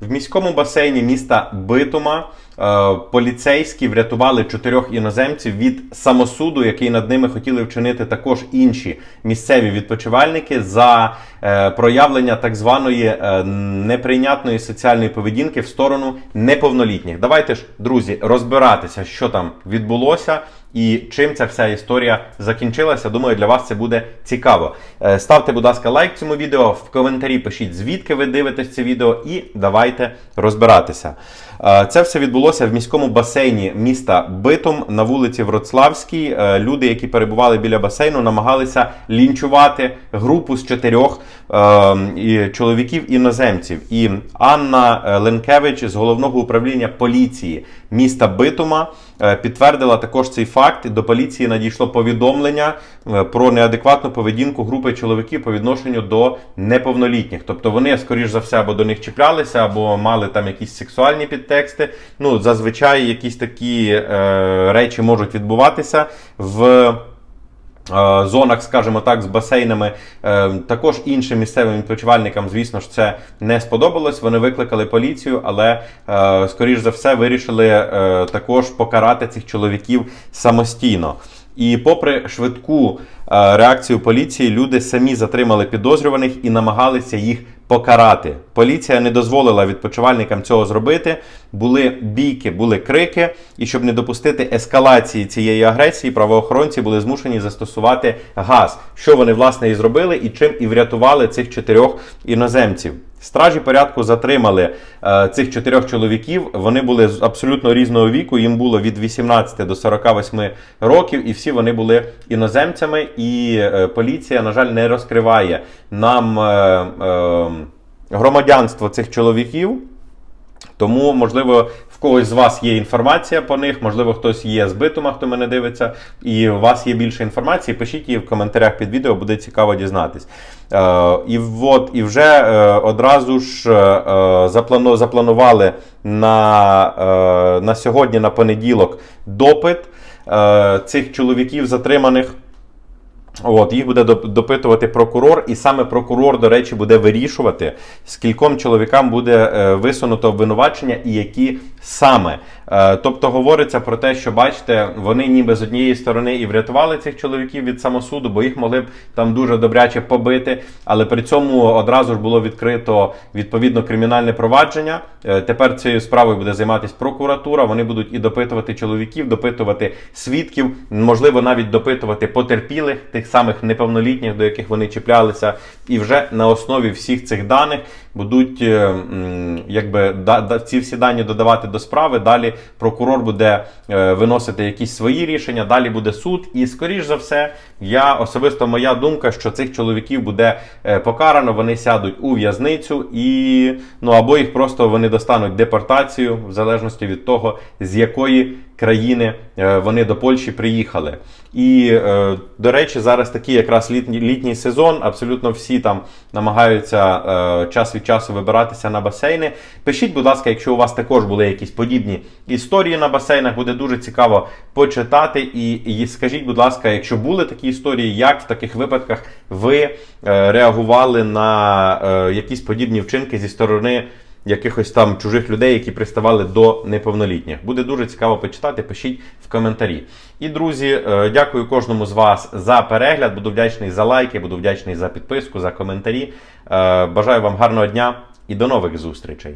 В міському басейні міста Битума е, поліцейські врятували чотирьох іноземців від самосуду, який над ними хотіли вчинити також інші місцеві відпочивальники за е, проявлення так званої е, неприйнятної соціальної поведінки в сторону неповнолітніх. Давайте ж, друзі, розбиратися, що там відбулося. І чим ця вся історія закінчилася, думаю, для вас це буде цікаво. Е, Ставте, будь ласка, лайк цьому відео, в коментарі пишіть, звідки ви дивитесь це відео, і давайте розбиратися. Е, Це все відбулося в міському басейні міста Битум на вулиці Вроцлавській. Е, Люди, які перебували біля басейну, намагалися лінчувати групу з чотирьох е, чоловіків іноземців. І Анна Ленкевич з головного управління поліції міста Битума е, підтвердила також цей факт. До поліції надійшло повідомлення е, про неадекватну поведінку групи чоловіків по відношенню до неповнолітніх. Тобто вони, скоріш за все, або до них чіплялися, або мали там якісь сексуальні підтексти. Ну, зазвичай якісь такі е, речі можуть відбуватися в. Зонах, скажімо так, з басейнами, Е, також іншим місцевим відпочивальникам, звісно ж, це не сподобалось. Вони викликали поліцію, але е, скоріш за все вирішили е, також покарати цих чоловіків самостійно. І попри швидку реакцію поліції, люди самі затримали підозрюваних і намагалися їх покарати. Поліція не дозволила відпочивальникам цього зробити. Були бійки, були крики, і щоб не допустити ескалації цієї агресії, правоохоронці були змушені застосувати газ, що вони власне і зробили, і чим і врятували цих чотирьох іноземців. Стражі порядку затримали е, цих чотирьох чоловіків. Вони були з абсолютно різного віку. Їм було від 18 до 48 років, і всі вони були іноземцями. І е, поліція, на жаль, не розкриває нам е, е, громадянство цих чоловіків. Тому, можливо, когось з вас є інформація по них, можливо, хтось є з Битума, хто мене дивиться, і у вас є більше інформації. Пишіть її в коментарях під відео, буде цікаво дізнатись. Е, і от, і вже е, одразу ж е, заплану, запланували на, е, на сьогодні, на понеділок, допит е, цих чоловіків затриманих. От, їх буде допитувати прокурор, і саме прокурор, до речі, буде вирішувати, скільком чоловікам буде е, висунуто обвинувачення і які саме. Е, тобто говориться про те, що бачите, вони ніби з однієї сторони і врятували цих чоловіків від самосуду, бо їх могли б там дуже добряче побити. Але при цьому одразу ж було відкрито відповідно кримінальне провадження. Е, Тепер цією справою буде займатися прокуратура. Вони будуть і допитувати чоловіків, допитувати свідків, можливо, навіть допитувати потерпілих, тих самих неповнолітніх, до яких вони чіплялися. І вже на основі всіх цих даних будуть е, якби ці всі дані додавати до справи. Далі прокурор буде е, виносити якісь свої рішення. Далі буде суд. І скоріш за все, я особисто моя думка, що цих чоловіків буде е, покарано. Вони сядуть у в'язницю і ну або їх просто вони достануть депортацію в залежності від того, з якої країни е, вони до Польщі приїхали. І, е, до речі, зараз такий якраз літній, літній сезон. Абсолютно всі там намагаються е, час від часу вибиратися на басейни. Пишіть, будь ласка, якщо у вас також були якісь подібні історії на басейнах, буде дуже цікаво почитати. І, і скажіть, будь ласка, якщо були такі історії, як в таких випадках ви е, реагували на якісь подібні вчинки зі сторони якихось там чужих людей, які приставали до неповнолітніх. Буде дуже цікаво почитати. Пишіть в коментарі. І друзі, е, дякую кожному з вас за перегляд. Буду вдячний за лайки, буду вдячний за підписку, за коментарі. Е, Бажаю вам гарного дня і до нових зустрічей.